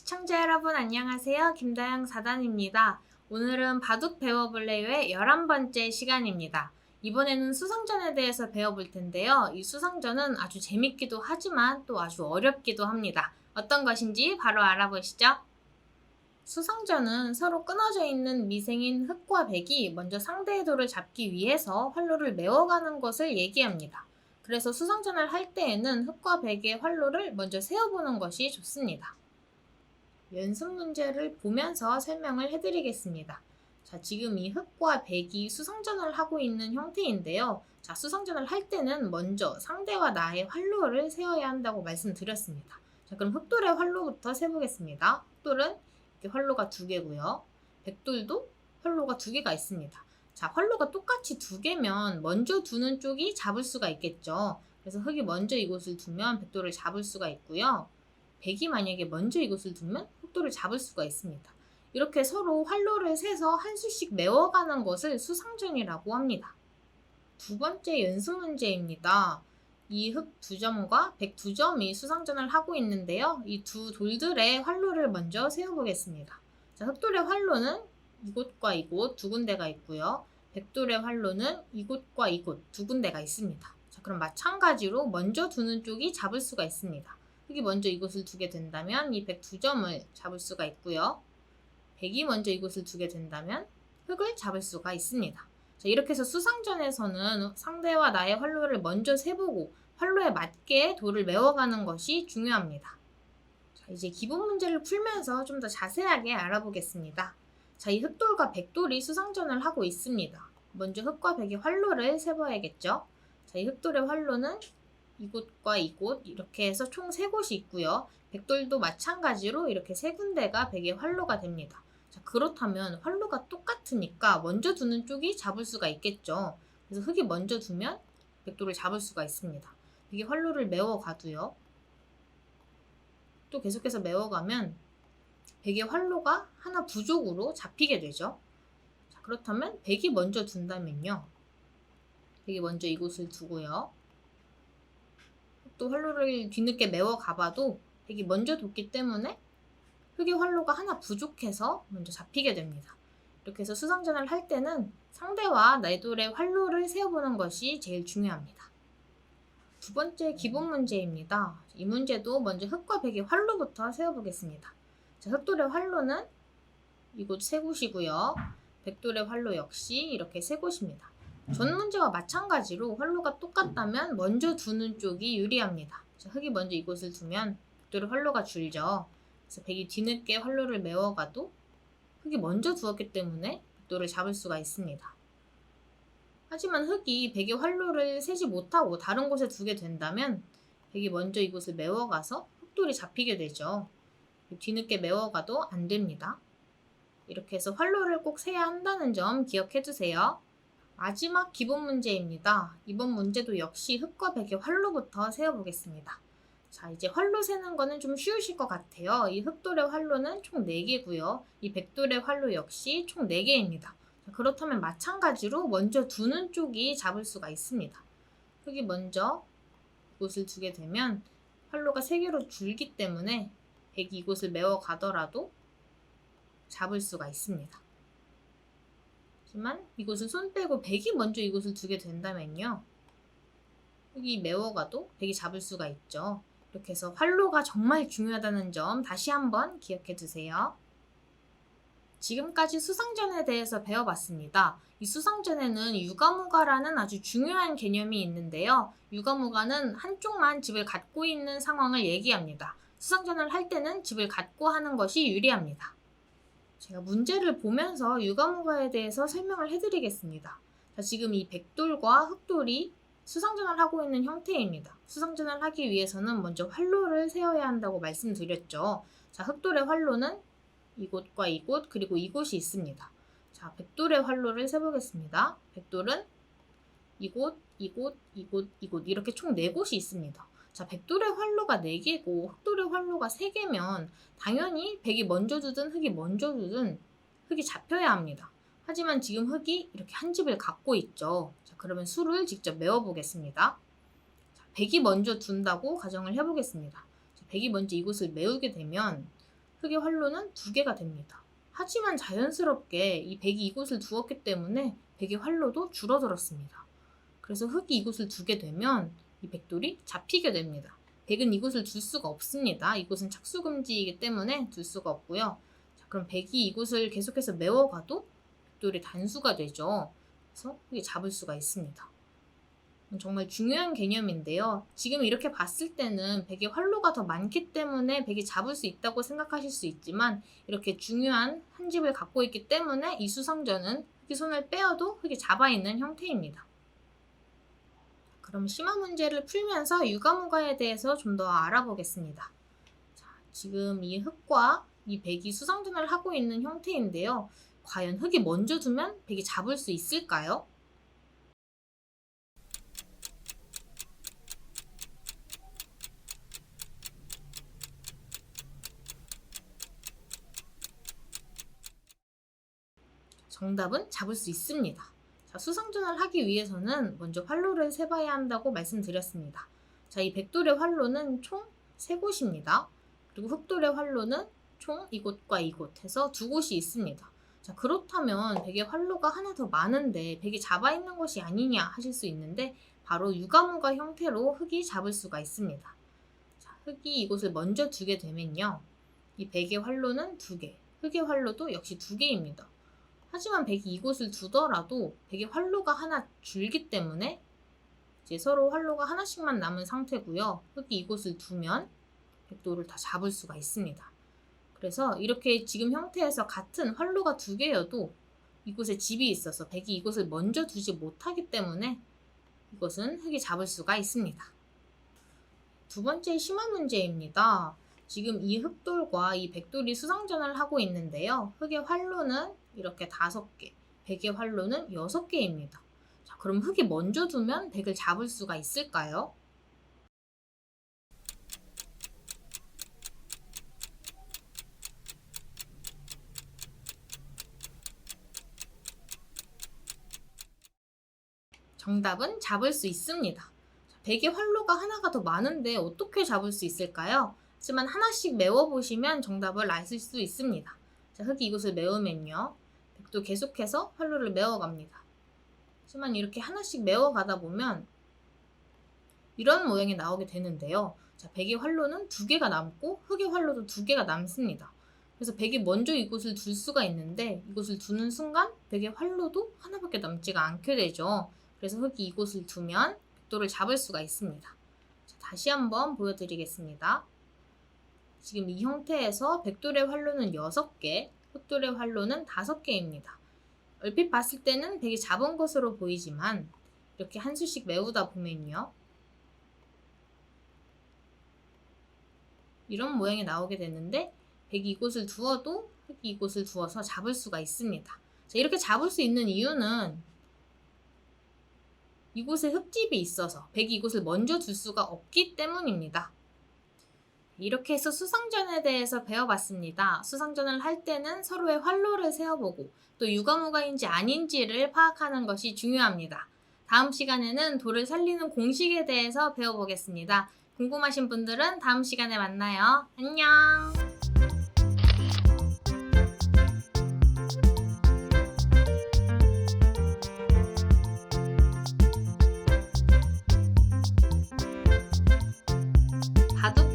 시청자 여러분 안녕하세요. 김다영 사단입니다. 오늘은 바둑 배워볼래요의 11번째 시간입니다. 이번에는 수상전에 대해서 배워볼 텐데요. 이 수상전은 아주 재밌기도 하지만 또 아주 어렵기도 합니다. 어떤 것인지 바로 알아보시죠. 수상전은 서로 끊어져 있는 미생인 흑과 백이 먼저 상대의 돌을 잡기 위해서 활로를 메워가는 것을 얘기합니다. 그래서 수상전을 할 때에는 흑과 백의 활로를 먼저 세어보는 것이 좋습니다. 연습 문제를 보면서 설명을 해드리겠습니다. 자, 지금 이 흑과 백이 수상전을 하고 있는 형태인데요. 자, 수상전을 할 때는 먼저 상대와 나의 활로를 세어야 한다고 말씀드렸습니다. 자, 그럼 흑돌의 활로부터 세보겠습니다. 흑돌은 이렇게 활로가 두 개고요. 백돌도 활로가 두 개가 있습니다. 자, 활로가 똑같이 두 개면 먼저 두는 쪽이 잡을 수가 있겠죠. 그래서 흑이 먼저 이곳을 두면 백돌을 잡을 수가 있고요. 백이 만약에 먼저 이곳을 두면 흑돌을 잡을 수가 있습니다. 이렇게 서로 활로를 세서 한 수씩 메워가는 것을 수상전이라고 합니다. 두 번째 연습 문제입니다. 이흑두 점과 백 두 점이 수상전을 하고 있는데요. 이 두 돌들의 활로를 먼저 세워보겠습니다. 자, 흑돌의 활로는 이곳과 이곳 두 군데가 있고요. 백돌의 활로는 이곳과 이곳 두 군데가 있습니다. 자, 그럼 마찬가지로 먼저 두는 쪽이 잡을 수가 있습니다. 흑이 먼저 이곳을 두게 된다면 이백두 점을 잡을 수가 있고요. 백이 먼저 이곳을 두게 된다면 흑을 잡을 수가 있습니다. 자, 이렇게 해서 수상전에서는 상대와 나의 활로를 먼저 세보고 활로에 맞게 돌을 메워가는 것이 중요합니다. 자, 이제 기본 문제를 풀면서 좀 더 자세하게 알아보겠습니다. 자, 이 흑돌과 백돌이 수상전을 하고 있습니다. 먼저 흑과 백의 활로를 세봐야겠죠. 자, 이 흑돌의 활로는 이곳과 이곳 이렇게 해서 총 세 곳이 있고요. 백돌도 마찬가지로 이렇게 세 군데가 백의 활로가 됩니다. 자, 그렇다면 활로가 똑같으니까 먼저 두는 쪽이 잡을 수가 있겠죠. 그래서 흑이 먼저 두면 백돌을 잡을 수가 있습니다. 백의 활로를 메워가도요. 또 계속해서 메워가면 백의 활로가 하나 부족으로 잡히게 되죠. 자, 그렇다면 백이 먼저 둔다면요. 백이 먼저 이곳을 두고요. 또 활로를 뒤늦게 메워 가봐도 백이 먼저 뒀기 때문에 흑의 활로가 하나 부족해서 먼저 잡히게 됩니다. 이렇게 해서 수상전을 할 때는 상대와 내돌의 활로를 세어보는 것이 제일 중요합니다. 두 번째 기본 문제입니다. 이 문제도 먼저 흑과 백의 활로부터 세어보겠습니다. 자, 흑돌의 활로는 이곳 세 곳이고요. 백돌의 활로 역시 이렇게 세 곳입니다. 전 문제와 마찬가지로 활로가 똑같다면 먼저 두는 쪽이 유리합니다. 자, 흑이 먼저 이곳을 두면 백돌의 활로가 줄죠. 그래서 백이 뒤늦게 활로를 메워가도 흑이 먼저 두었기 때문에 백돌을 잡을 수가 있습니다. 하지만 흑이 백의 활로를 세지 못하고 다른 곳에 두게 된다면 백이 먼저 이곳을 메워가서 흑돌이 잡히게 되죠. 뒤늦게 메워가도 안 됩니다. 이렇게 해서 활로를 꼭 세야 한다는 점 기억해 두세요. 마지막 기본 문제입니다. 이번 문제도 역시 흑과 백의 활로부터 세어보겠습니다. 자, 이제 활로 세는 거는 좀 쉬우실 것 같아요. 이 흑돌의 활로는 총 4개고요. 이 백돌의 활로 역시 총 4개입니다. 자, 그렇다면 마찬가지로 먼저 두는 쪽이 잡을 수가 있습니다. 흑이 먼저 이곳을 두게 되면 활로가 3개로 줄기 때문에 백이 이곳을 메워 가더라도 잡을 수가 있습니다. 하지만 이곳을 손 빼고 백이 먼저 이곳을 두게 된다면요. 흑이 메워가도 백이 잡을 수가 있죠. 이렇게 해서 활로가 정말 중요하다는 점 다시 한번 기억해 두세요. 지금까지 수상전에 대해서 배워봤습니다. 이 수상전에는 유가무가라는 아주 중요한 개념이 있는데요. 유가무가는 한쪽만 집을 갖고 있는 상황을 얘기합니다. 수상전을 할 때는 집을 갖고 하는 것이 유리합니다. 제가 문제를 보면서 유가무가에 대해서 설명을 해드리겠습니다. 자, 지금 이 백돌과 흑돌이 수상전을 하고 있는 형태입니다. 수상전을 하기 위해서는 먼저 활로를 세워야 한다고 말씀드렸죠. 자, 흑돌의 활로는 이곳과 이곳 그리고 이곳이 있습니다. 자, 백돌의 활로를 세보겠습니다. 백돌은 이곳, 이곳, 이곳, 이곳 이렇게 총 4곳이 있습니다. 자, 백돌의 활로가 4개고 흑돌의 활로가 3개면 당연히 백이 먼저 두든 흑이 먼저 두든 흑이 잡혀야 합니다. 하지만 지금 흑이 이렇게 한 집을 갖고 있죠. 자, 그러면 수를 직접 메워 보겠습니다. 백이 먼저 둔다고 가정을 해보겠습니다. 자, 백이 먼저 이곳을 메우게 되면 흙의 활로는 두 개가 됩니다. 하지만 자연스럽게 이 백이 이곳을 두었기 때문에 백의 활로도 줄어들었습니다. 그래서 흙이 이곳을 두게 되면 이 백돌이 잡히게 됩니다. 백은 이곳을 둘 수가 없습니다. 이곳은 착수금지이기 때문에 둘 수가 없고요. 자, 그럼 백이 이곳을 계속해서 메워가도 백돌이 단수가 되죠. 그래서 흙이 잡을 수가 있습니다. 정말 중요한 개념인데요. 지금 이렇게 봤을 때는 백의 활로가 더 많기 때문에 백이 잡을 수 있다고 생각하실 수 있지만 이렇게 중요한 한 집을 갖고 있기 때문에 이 수성전은 흙이 손을 빼어도 흙이 잡아 있는 형태입니다. 그럼 심화 문제를 풀면서 유가무가에 대해서 좀 더 알아보겠습니다. 자, 지금 이 흙과 이 백이 수성전을 하고 있는 형태인데요. 과연 흙이 먼저 두면 백이 잡을 수 있을까요? 정답은 잡을 수 있습니다. 자, 수성전을 하기 위해서는 먼저 활로를 세봐야 한다고 말씀드렸습니다. 자, 이 백돌의 활로는 총 3곳입니다. 그리고 흑돌의 활로는 총 이곳과 이곳 해서 두 곳이 있습니다. 자, 그렇다면 백의 활로가 하나 더 많은데 백이 잡아 있는 것이 아니냐 하실 수 있는데 바로 유가무가 형태로 흙이 잡을 수가 있습니다. 자, 흙이 이곳을 먼저 두게 되면요. 이 백의 활로는 두 개, 흙의 활로도 역시 두 개입니다. 하지만 백이 이곳을 두더라도 백의 활로가 하나 줄기 때문에 이제 서로 활로가 하나씩만 남은 상태고요. 흙이 이곳을 두면 백도를 다 잡을 수가 있습니다. 그래서 이렇게 지금 형태에서 같은 활로가 두 개여도 이곳에 집이 있어서 백이 이곳을 먼저 두지 못하기 때문에 이것은 흙이 잡을 수가 있습니다. 두 번째 심화 문제입니다. 지금 이 흑돌과 이 백돌이 수상전을 하고 있는데요. 흙의 활로는 이렇게 다섯 개, 백의 활로는 여섯 개입니다. 자, 그럼 흙이 먼저 두면 백을 잡을 수가 있을까요? 정답은 잡을 수 있습니다. 백의 활로가 하나가 더 많은데 어떻게 잡을 수 있을까요? 하지만 하나씩 메워보시면 정답을 아실 수 있습니다. 자, 흙이 이곳을 메우면요. 백도 계속해서 활로를 메워갑니다. 하지만 이렇게 하나씩 메워가다 보면 이런 모양이 나오게 되는데요. 자, 백의 활로는 두 개가 남고 흙의 활로도 두 개가 남습니다. 그래서 백이 먼저 이곳을 둘 수가 있는데 이곳을 두는 순간 백의 활로도 하나밖에 남지가 않게 되죠. 그래서 흙이 이곳을 두면 백도를 잡을 수가 있습니다. 자, 다시 한번 보여드리겠습니다. 지금 이 형태에서 백돌의 활로는 6개, 흑돌의 활로는 5개입니다. 얼핏 봤을 때는 백이 잡은 것으로 보이지만 이렇게 한 수씩 메우다 보면요. 이런 모양이 나오게 되는데 백이 이곳을 두어도 흑이 이곳을 두어서 잡을 수가 있습니다. 자, 이렇게 잡을 수 있는 이유는 이곳에 흙집이 있어서 백이 이곳을 먼저 둘 수가 없기 때문입니다. 이렇게 해서 수상전에 대해서 배워봤습니다. 수상전을 할 때는 서로의 활로를 세어보고 또 유가무가인지 아닌지를 파악하는 것이 중요합니다. 다음 시간에는 돌을 살리는 공식에 대해서 배워보겠습니다. 궁금하신 분들은 다음 시간에 만나요. 안녕! 바둑